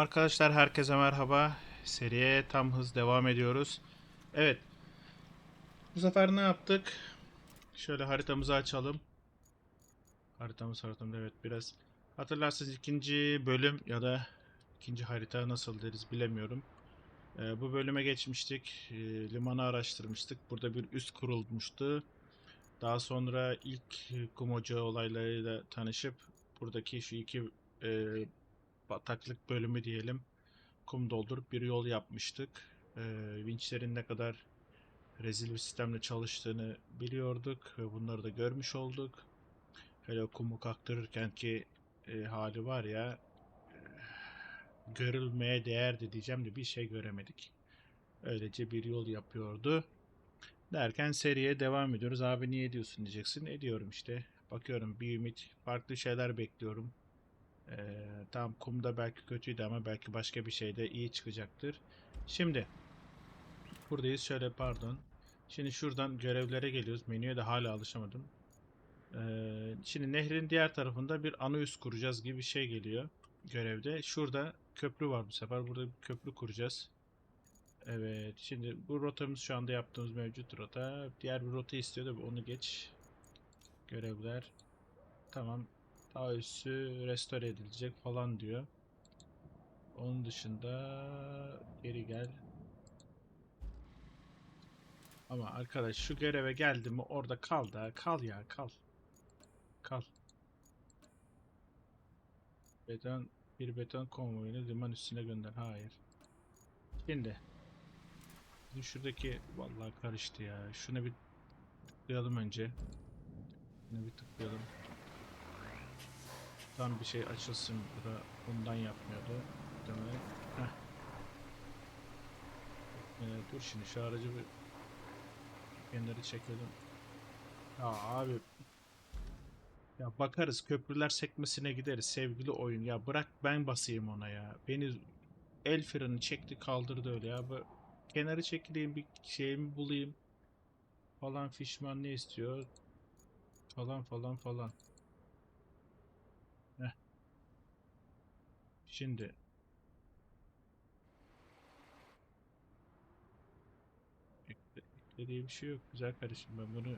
Arkadaşlar herkese merhaba. Seriye tam hız devam ediyoruz. Evet. Bu sefer ne yaptık? Şöyle haritamızı açalım. Haritamız haritamda evet biraz. Hatırlarsınız ikinci bölüm ya da ikinci harita nasıl deriz bilemiyorum. Ee, bu bölüme geçmiştik. Ee, limanı araştırmıştık. Burada bir üst kurulmuştu. Daha sonra ilk kum ocağı olaylarıyla tanışıp buradaki şu iki e, bataklık bölümü diyelim kum doldurup bir yol yapmıştık. Ee, vinçlerin ne kadar rezil bir sistemle çalıştığını biliyorduk ve bunları da görmüş olduk. Hele kumu kaktırırken ki e, hali var ya e, görülmeye değerdi diyeceğim de bir şey göremedik. Öylece bir yol yapıyordu. Derken seriye devam ediyoruz. Abi niye diyorsun diyeceksin. Ediyorum işte. Bakıyorum bir ümit. Farklı şeyler bekliyorum. Ee, tamam kumda belki kötüydü ama belki başka bir şey de iyi çıkacaktır. Şimdi buradayız. Şöyle pardon. Şimdi şuradan görevlere geliyoruz. Menüye de hala alışamadım. Ee, şimdi nehrin diğer tarafında bir ana üs kuracağız gibi bir şey geliyor görevde. Şurada köprü var bu sefer. Burada bir köprü kuracağız. Evet. Şimdi bu rotamız şu anda yaptığımız mevcut rota. Diğer bir rota istiyordu. Onu geç. Görevler. Tamam. Daha üssü restore edilecek falan diyor. Onun dışında geri gel. Ama arkadaş şu göreve geldi mi orada kal da kal ya kal. Kal. Beton bir beton konvoyunu liman üstüne gönder. Hayır. Şimdi bizim şuradaki vallahi karıştı ya. Şuna bir tıklayalım önce. Şuna bir tıklayalım. Tam bir şey açılsın. Bu da bundan yapmıyordu. Demek. Ee, dur şimdi şu aracı bir kenarı çekelim. Ya abi ya bakarız köprüler sekmesine gideriz sevgili oyun ya bırak ben basayım ona ya beni el freni çekti kaldırdı öyle ya bu kenarı çekileyim bir şeyimi bulayım falan fişman ne istiyor falan falan falan Şimdi ekle, ekle diye bir şey yok. Güzel kardeşim ben bunu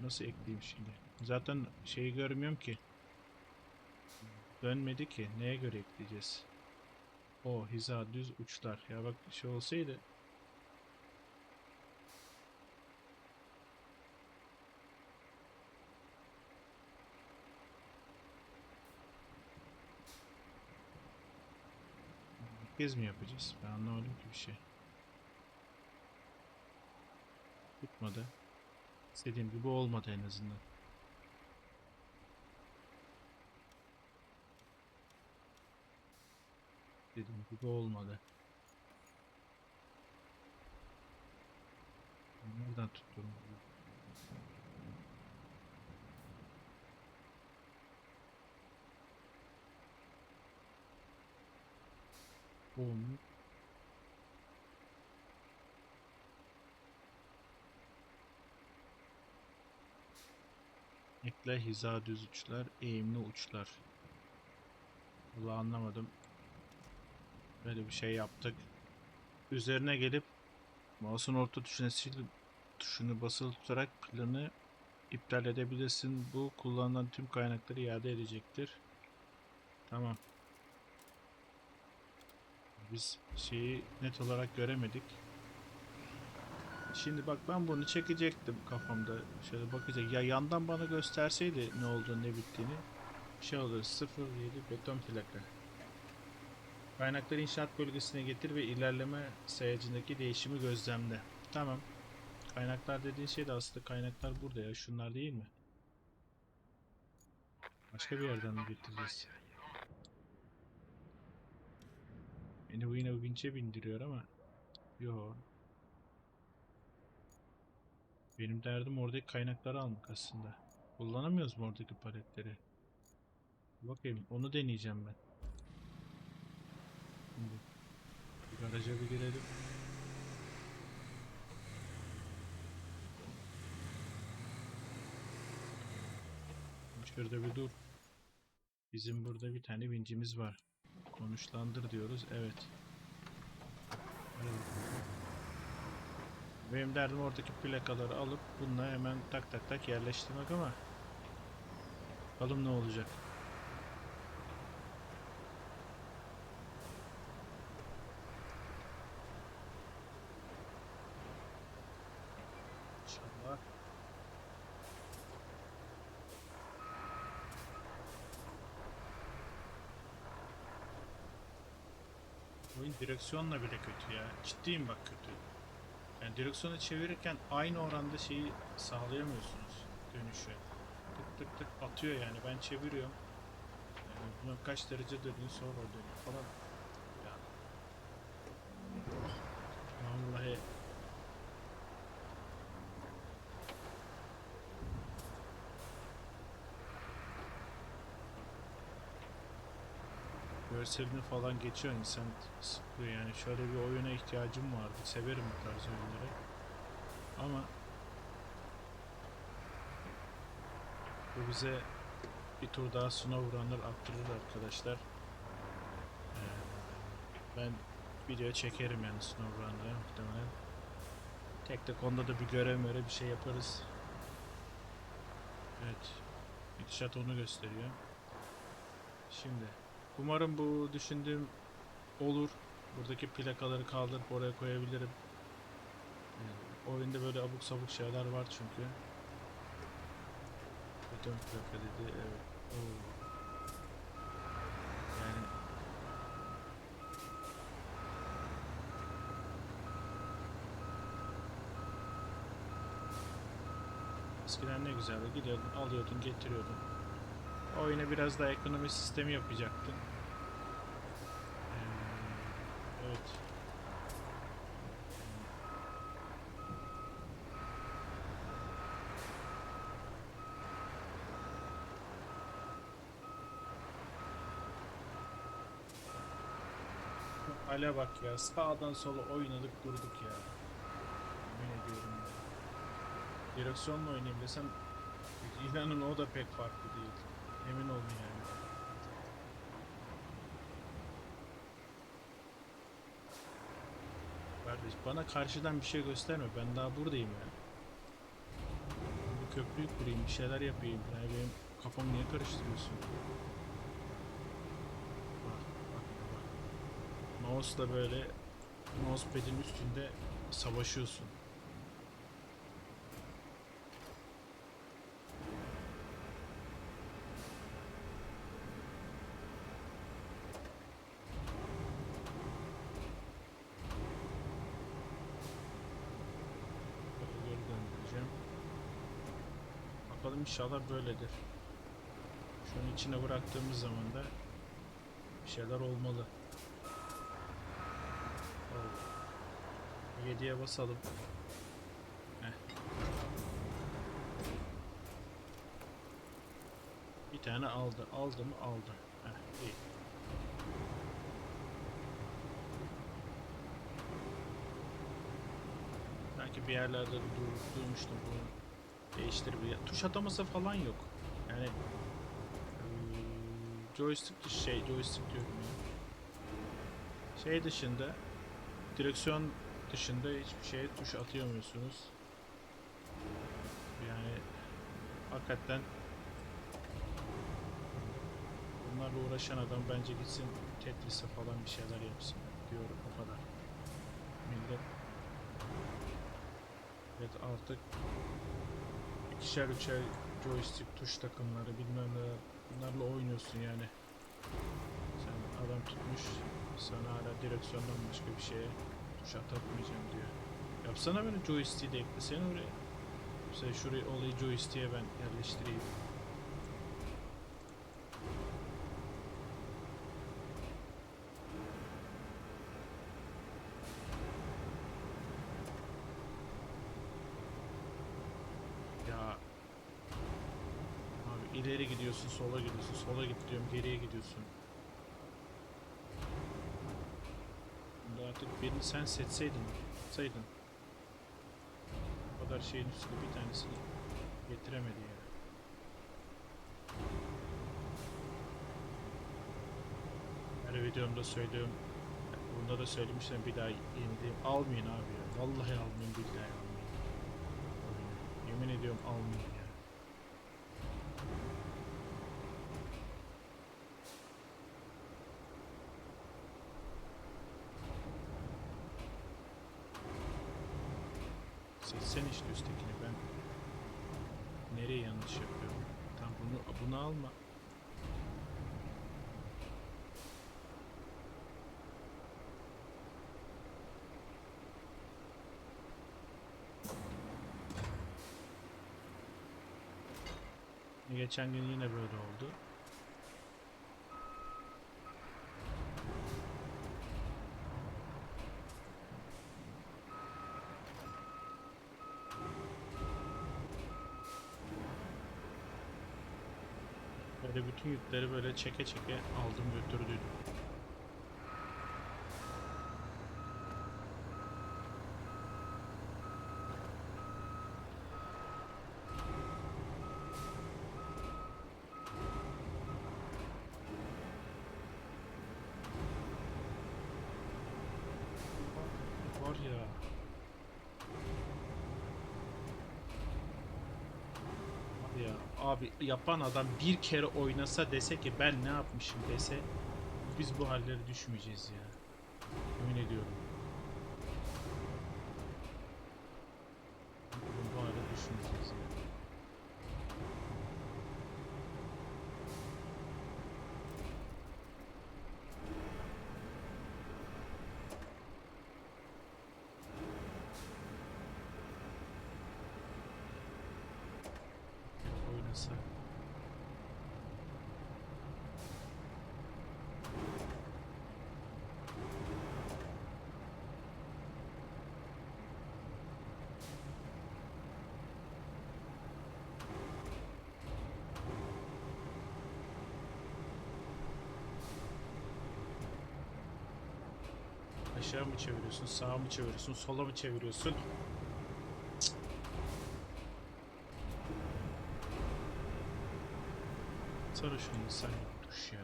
nasıl ekleyeyim şimdi? Zaten şeyi görmüyorum ki. Dönmedi ki. Neye göre ekleyeceğiz? O hiza düz uçlar. Ya bak şey olsaydı kez mi yapacağız? Ben anlamadım ki bir şey. Tutmadı. İstediğim gibi olmadı en azından. Dediğim gibi olmadı. Nereden tuttum? Oğlum. Ekle hiza düz uçlar, eğimli uçlar. Vallahi anlamadım. Böyle bir şey yaptık. Üzerine gelip mouse'un orta tuşuna sil tuşunu basılı tutarak planı iptal edebilirsin. Bu kullanılan tüm kaynakları iade edecektir. Tamam. Biz şeyi net olarak göremedik. Şimdi bak ben bunu çekecektim kafamda. Şöyle bakacak. Ya yandan bana gösterseydi ne olduğunu ne bittiğini. Şey olur 07 beton plaka. Kaynakları inşaat bölgesine getir ve ilerleme sayacındaki değişimi gözlemle. Tamam. Kaynaklar dediğin şey de aslında kaynaklar burada ya. Şunlar değil mi? Başka bir yerden mi getireceğiz? Beni bu yine vinçe bindiriyor ama. Yo. Benim derdim oradaki kaynakları almak aslında. Kullanamıyoruz mu oradaki paletleri? Bakayım onu deneyeceğim ben. Şimdi bir garaja bir girelim. Şurada bir dur. Bizim burada bir tane vincimiz var. Konuşlandır diyoruz. Evet. Benim derdim oradaki plakaları alıp bununla hemen tak tak tak yerleştirmek ama bakalım ne olacak. İnşallah. Oyun direksiyonla bile kötü ya. Ciddiyim bak kötü. Yani direksiyonu çevirirken aynı oranda şeyi sağlayamıyorsunuz dönüşü. Tık tık tık atıyor yani ben çeviriyorum. Yani buna kaç derece dönüyor sonra dönüyor falan. Ya. Vallahi görselini falan geçiyor. İnsan yani şöyle bir oyuna ihtiyacım vardı. Severim bu tarz oyunları. Ama bu bize bir tur daha snow runner attırır arkadaşlar. Ee, ben video çekerim yani snow runner'a muhtemelen. Tek tek onda da bir görev göre bir şey yaparız. Evet. Gidişat onu gösteriyor. Şimdi Umarım bu düşündüğüm olur. Buradaki plakaları kaldırıp oraya koyabilirim. Oyunda böyle abuk sabuk şeyler var çünkü. Beton plaka dedi. Evet. Oo. Yani Eskiden ne güzeldi. Gidiyordun, alıyordun, getiriyordun. Oyuna biraz daha ekonomi sistemi yapacaktın. Ee, evet. Ale bak ya sağdan sola oynadık durduk ya. Yemin ediyorum ya. Direksiyonla oynayayım desem inanın o da pek farklı değil. Emin olun yani. Kardeş bana karşıdan bir şey gösterme. Ben daha buradayım yani. Bir köprüyü kurayım, bir şeyler yapayım. Yani benim kafamı niye karıştırıyorsun? Bak, bak, bak. Mouse'la böyle mousepad'in üstünde savaşıyorsun. Böyle geri döndüreceğim. Bakalım inşallah böyledir. Şunun içine bıraktığımız zaman da bir şeyler olmalı. Oo. 7'ye basalım. Heh. Bir tane aldı. Aldı mı? Aldı. Heh, iyi. Belki bir yerlerde duymuştum bunu. Değiştir bir tuş ataması falan yok. Yani eee, joystick dışı şey joystick diyorum ya. Şey dışında direksiyon dışında hiçbir şeye tuş atayamıyorsunuz. Yani hakikaten bunlarla uğraşan adam bence gitsin Tetris'e falan bir şeyler yapsın diyorum o kadar. Millet Evet artık ikişer üçer joystick tuş takımları bilmem ne bunlarla oynuyorsun yani. Sen adam tutmuş sana hala direksiyondan başka bir şeye tuş atatmayacağım diyor. Yapsana beni joystick'i de eklesene oraya. Mesela şurayı olayı joystick'e ben yerleştireyim. Ya abi ileri gidiyorsun, sola gidiyorsun, sola git diyorum, geriye gidiyorsun. Bunda artık birini sen seçseydin, yapsaydın. O kadar şeyin üstüne bir tanesini getiremedi ya. Her videomda söylüyorum. Bunda da söylemiştim bir daha indim. Almayın abi ya. Vallahi almayın billahi almayın. Yemin ediyorum almayın Seçsen işte üsttekini ben nereye yanlış yapıyorum? Tam bunu bunu alma. Geçen gün yine böyle oldu. Yükleri böyle çeke çeke aldım götürdüydüm. Var ya. Var ya abi yapan adam bir kere oynasa dese ki ben ne yapmışım dese biz bu halleri düşmeyeceğiz ya. Emin ediyorum. Bu hale düşmeyeceğiz ya. oynasa. Aşağı mı çeviriyorsun, sağa mı çeviriyorsun, sola mı çeviriyorsun? Sana şu insan yokmuş ya.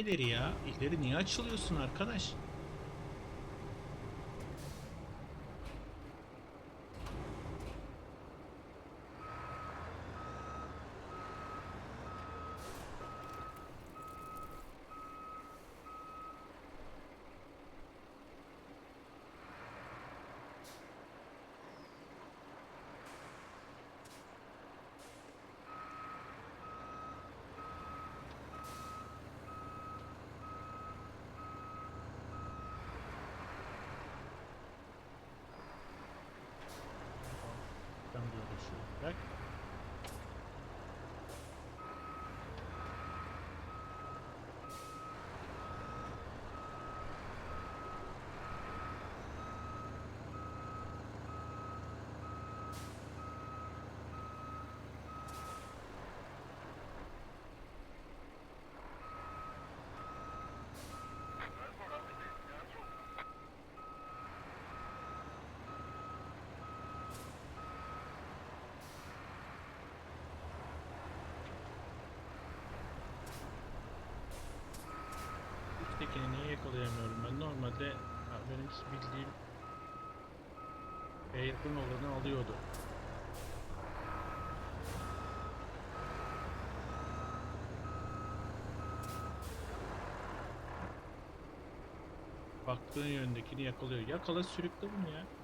İleri ya? İleri niye açılıyorsun arkadaş? Ben de uğraşıyorum. Bak. Üsttekini niye yakalayamıyorum ben? Normalde benim bildiğim E yakın olanı alıyordu. Baktığın yöndekini yakalıyor. Yakala sürükle bunu ya.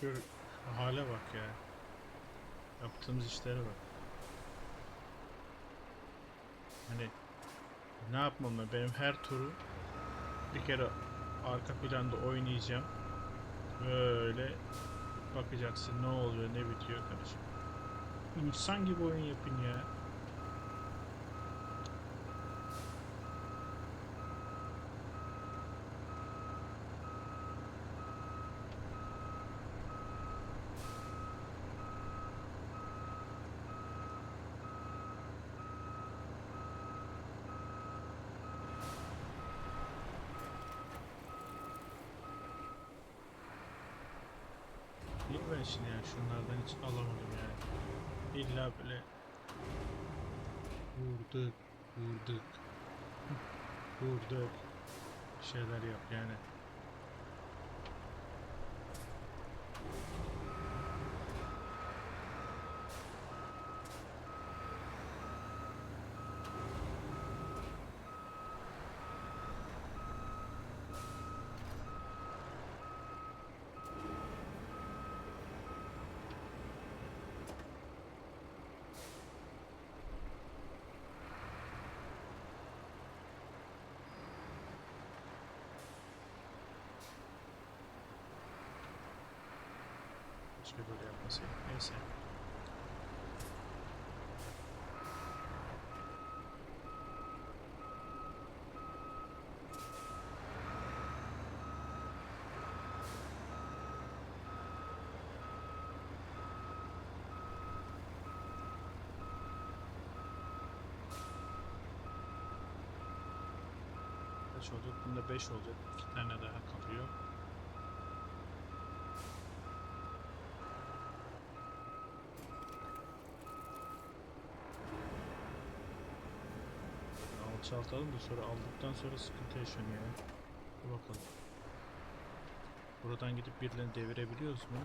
Gör hale bak ya. Yaptığımız işlere bak. Hani ne yapmam ben? Benim her turu bir kere arka planda oynayacağım. Böyle bakacaksın ne oluyor ne bitiyor kardeşim. İnsan gibi oyun yapın ya. Şimdi yani şunlardan hiç alamadım yani. İlla böyle vurduk, vurduk, vurduk şeyler yap yani. Keşke böyle yapmasaydım. Neyse. Kaç olacak? Bunda 5 olacak. 2 tane daha kalıyor. Alçaltalım da sonra aldıktan sonra sıkıntı yaşanıyor. ya. Bakalım. Buradan gidip birilerini devirebiliyoruz mu?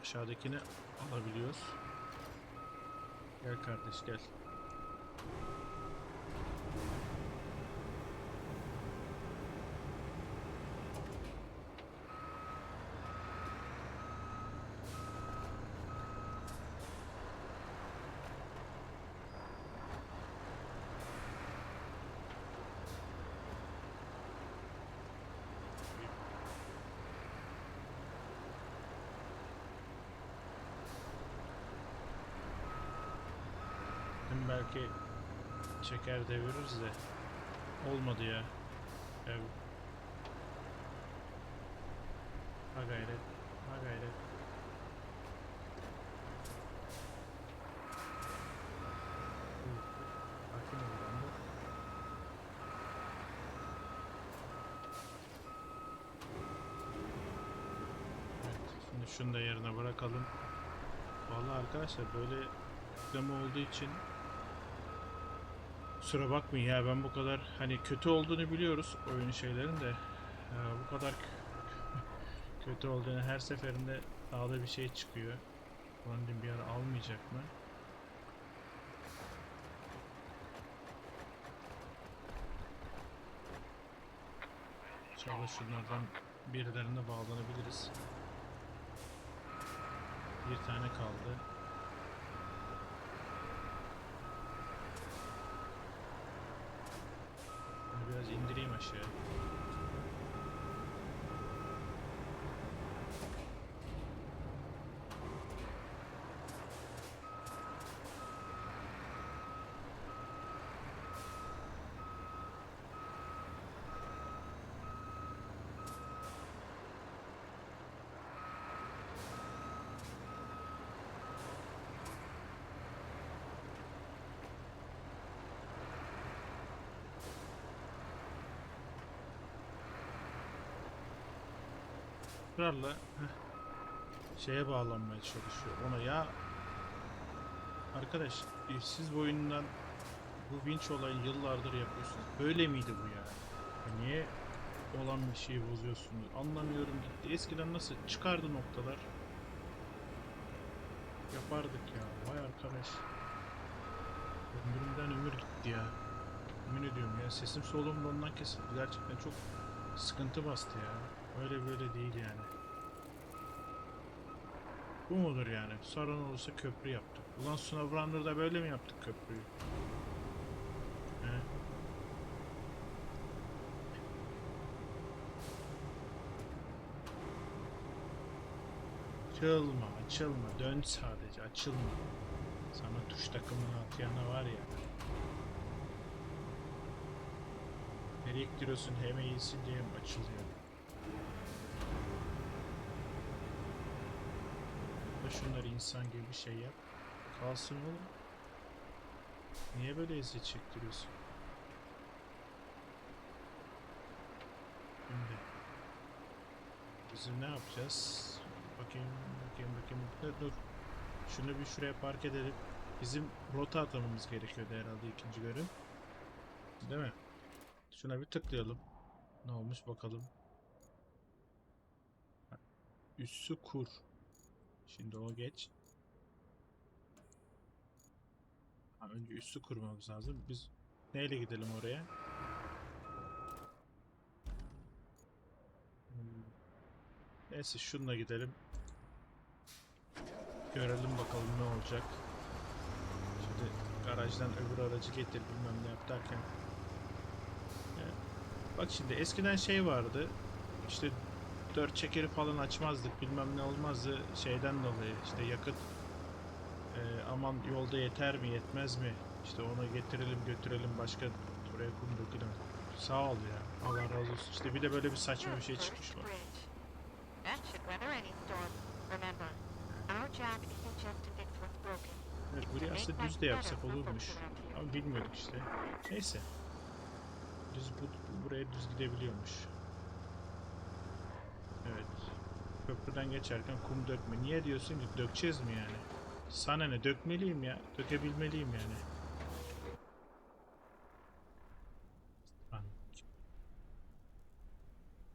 Aşağıdakini alabiliyoruz. Gel kardeş gel. Belki çeker deviririz de olmadı ya. Ev. Ha gayret. Ha gayret. Şimdi şunu da yerine bırakalım. Vallahi arkadaşlar böyle yükleme olduğu için Kusura bakmayın ya ben bu kadar hani kötü olduğunu biliyoruz oyun şeylerin de ya bu kadar kö- kötü olduğunu her seferinde dağda bir şey çıkıyor. Ulan dedim bir ara almayacak mı? İnşallah şunlardan birilerine bağlanabiliriz. Bir tane kaldı. Bunu biraz indireyim ısrarla heh, şeye bağlanmaya çalışıyor. Ona ya arkadaş siz bu oyundan bu vinç olayını yıllardır yapıyorsunuz. Böyle miydi bu ya? Ya Niye olan bir şeyi bozuyorsunuz? Anlamıyorum gitti. Eskiden nasıl çıkardı noktalar? Yapardık ya. Vay arkadaş. Ömrümden ömür gitti ya. Yemin ediyorum ya sesim soluğum da ondan kesildi. Gerçekten çok sıkıntı bastı ya. Öyle böyle değil yani. Bu mudur yani? Sorun olursa köprü yaptık. Ulan Snowrunner'da böyle mi yaptık köprüyü? Açılma, açılma. Dön sadece, açılma. Sana tuş takımını atayana var ya. Nereye gidiyorsun? Hem iyisin diye açılıyor? Da şunları insan gibi bir şey yap. Kalsın oğlum. Niye böyle eziyet çektiriyorsun? Şimdi bizim ne yapacağız? Bakayım, bakayım, bakayım. Dur, dur. Şunu bir şuraya park edelim. Bizim rota atamamız gerekiyordu herhalde ikinci bölüm. Değil mi? Şuna bir tıklayalım. Ne olmuş bakalım. Ha, Üssü kur. Şimdi o geç. Ha, önce üssü kurmamız lazım. Biz neyle gidelim oraya? Hmm. Neyse şununla gidelim. Görelim bakalım ne olacak. Şimdi garajdan öbür aracı getir bilmem ne yap derken. Bak şimdi eskiden şey vardı. İşte dört çekeri falan açmazdık bilmem ne olmazdı şeyden dolayı işte yakıt e, aman yolda yeter mi yetmez mi işte onu getirelim götürelim başka buraya kum dökelim. Sağ ol ya Allah razı olsun. İşte bir de böyle bir saçma bir şey çıkmış var. Evet, burayı aslında düz de yapsak olurmuş. ama bilmiyorduk işte. Neyse. Düz bu- buraya düz gidebiliyormuş evet köprüden geçerken kum dökme niye diyorsun ki dökeceğiz mi yani sana ne dökmeliyim ya dökebilmeliyim yani.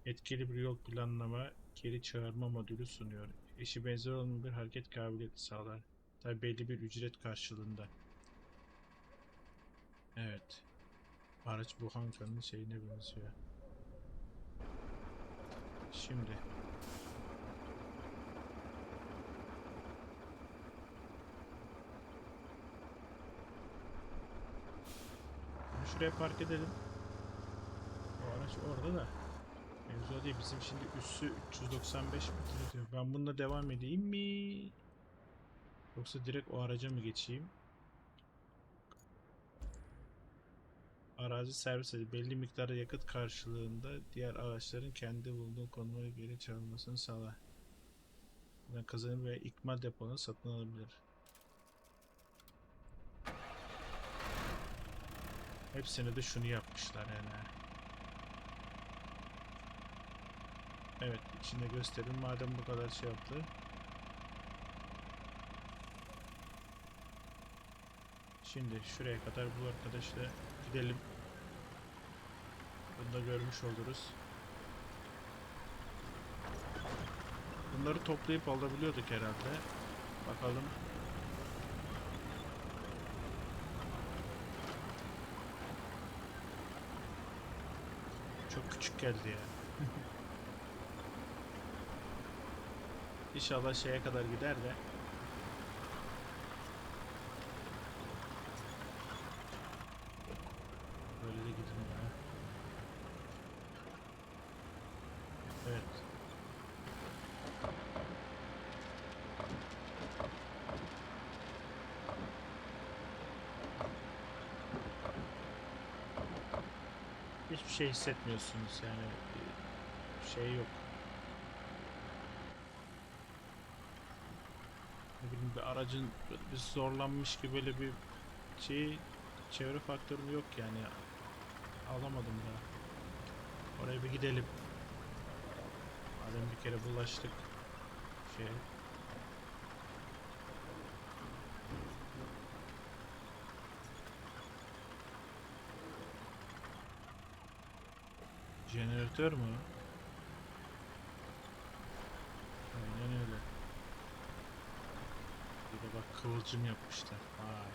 Etkili bir yol planlama, geri çağırma modülü sunuyor. Eşi benzer olmayan bir hareket kabiliyeti sağlar. Tabi belli bir ücret karşılığında. Evet. Araç bu hanımefendinin şeyine benziyor. Şimdi. Şuraya park edelim. O araç orada da. Mevzu değil. Bizim şimdi üssü 395 metre diyor. Ben bununla devam edeyim mi? Yoksa direkt o araca mı geçeyim? Arazi servis edip belli miktarda yakıt karşılığında diğer araçların kendi bulunduğu konuma geri çağrılmasını sağlar. Buradan kazanım veya ikmal deponu satın alabilir. Hepsine de şunu yapmışlar yani. Evet, içinde gösterin madem bu kadar şey yaptı. Şimdi şuraya kadar bu arkadaşla gidelim. Bunu da görmüş oluruz. Bunları toplayıp alabiliyorduk herhalde. Bakalım. Çok küçük geldi ya. İnşallah şeye kadar gider de. Böyle de gidin ya. Evet. Hiçbir şey hissetmiyorsunuz yani. Şey yok. ne bileyim bir aracın bir zorlanmış gibi böyle bir şey çevre faktörü yok yani alamadım da oraya bir gidelim madem bir kere bulaştık şey jeneratör mü? Aynen öyle. Bir de bak kıvılcım yapmışlar. Vay.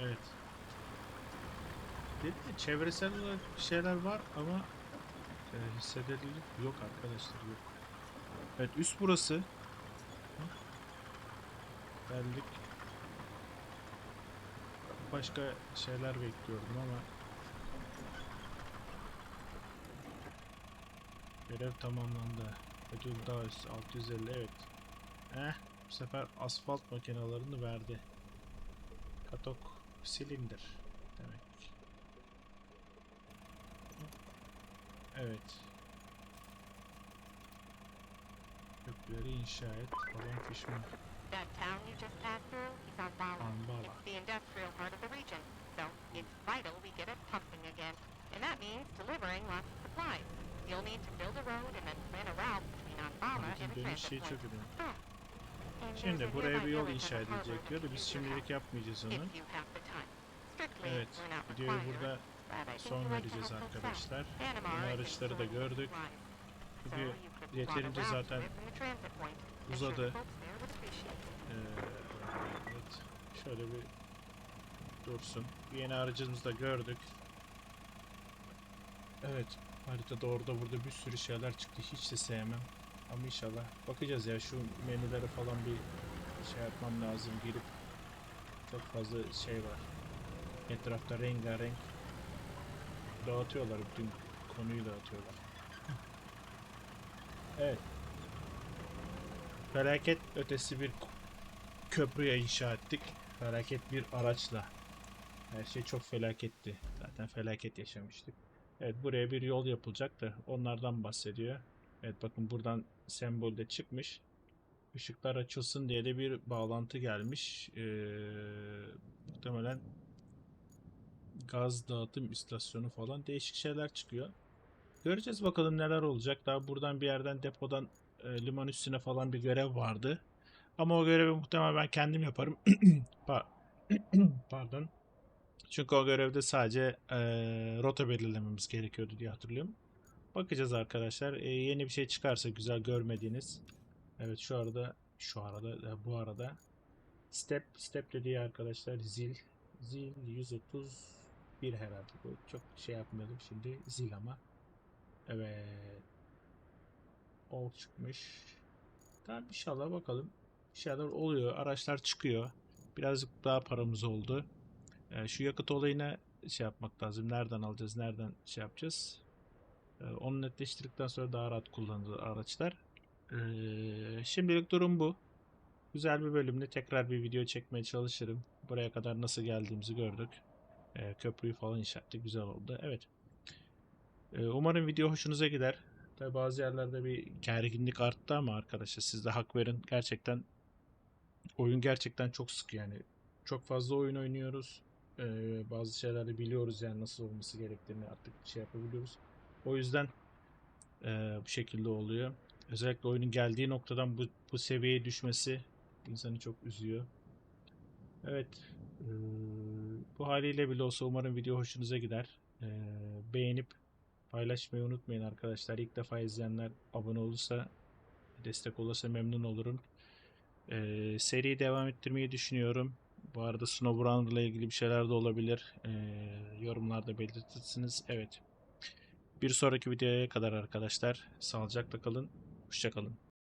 Evet. Dedi de çevresel olarak bir şeyler var ama e, hissedilir yok arkadaşlar yok. Evet üst burası. Hı. Geldik. Başka şeyler bekliyordum ama Görev tamamlandı. Ödül daha üst 650 evet. Eh bu sefer asfalt makinalarını verdi. Katok silindir demek. Evet. Köprüleri inşa et falan fişman. You just passed through is on Bala. It's the industrial part of the region, so it's vital we get it pumping again. And that means delivering lots of supplies. You'll need to build a road and then plan a route between Ambala and dönüş transit point. Şimdi buraya bir yol inşa the edilecek diyor da biz şimdilik yapmayacağız onu. The Evet. Videoyu burada son vereceğiz arkadaşlar. İs araçları da gördük. Çünkü yeterince zaten the uzadı. Ee, evet. Şöyle bir dursun. Yeni aracımızı da gördük. Evet. Haritada orada burada bir sürü şeyler çıktı. Hiç de sevmem. Ama inşallah bakacağız ya şu menülere falan bir şey yapmam lazım. Girip çok fazla şey var. Etrafta rengarenk dağıtıyorlar. Bütün konuyu dağıtıyorlar. Evet. Felaket ötesi bir köprüye inşa ettik. Felaket bir araçla. Her şey çok felaketti. Zaten felaket yaşamıştık. Evet buraya bir yol yapılacak da onlardan bahsediyor. Evet bakın buradan sembol de çıkmış. Işıklar açılsın diye de bir bağlantı gelmiş. Ee, muhtemelen gaz dağıtım istasyonu falan değişik şeyler çıkıyor. Göreceğiz bakalım neler olacak. Daha buradan bir yerden depodan e, liman üstüne falan bir görev vardı. Ama o görevi muhtemelen ben kendim yaparım. Pa- Pardon. Çünkü o görevde sadece e, rota belirlememiz gerekiyordu diye hatırlıyorum. Bakacağız arkadaşlar. E, yeni bir şey çıkarsa güzel görmediğiniz. Evet şu arada şu arada e, bu arada step step dediği arkadaşlar zil zil 131 herhalde bu çok şey yapmıyordum şimdi zil ama evet ol çıkmış tamam inşallah bakalım şeyler oluyor araçlar çıkıyor. Birazcık daha paramız oldu. Ee, şu yakıt olayına şey yapmak lazım. Nereden alacağız nereden şey yapacağız? Ee, onu netleştirdikten sonra daha rahat kullanılır araçlar. Ee, şimdilik durum bu. Güzel bir bölümde tekrar bir video çekmeye çalışırım. Buraya kadar nasıl geldiğimizi gördük. Köprüyü falan inşa ettik güzel oldu. Evet. Umarım video hoşunuza gider. Tabi bazı yerlerde bir gerginlik arttı ama arkadaşlar siz de hak verin. Gerçekten oyun gerçekten çok sık yani. Çok fazla oyun oynuyoruz. Ee, bazı şeyleri biliyoruz yani nasıl olması gerektiğini artık şey yapabiliyoruz. O yüzden e, bu şekilde oluyor. Özellikle oyunun geldiği noktadan bu, bu seviyeye düşmesi insanı çok üzüyor. Evet. e, bu haliyle bile olsa umarım video hoşunuza gider. E, beğenip Paylaşmayı unutmayın arkadaşlar. İlk defa izleyenler abone olursa destek olursa memnun olurum. Ee, seriyi devam ettirmeyi düşünüyorum. Bu arada Snowbrown ile ilgili bir şeyler de olabilir. Ee, yorumlarda belirtirsiniz. Evet. Bir sonraki videoya kadar arkadaşlar sağlıcakla kalın. Hoşçakalın.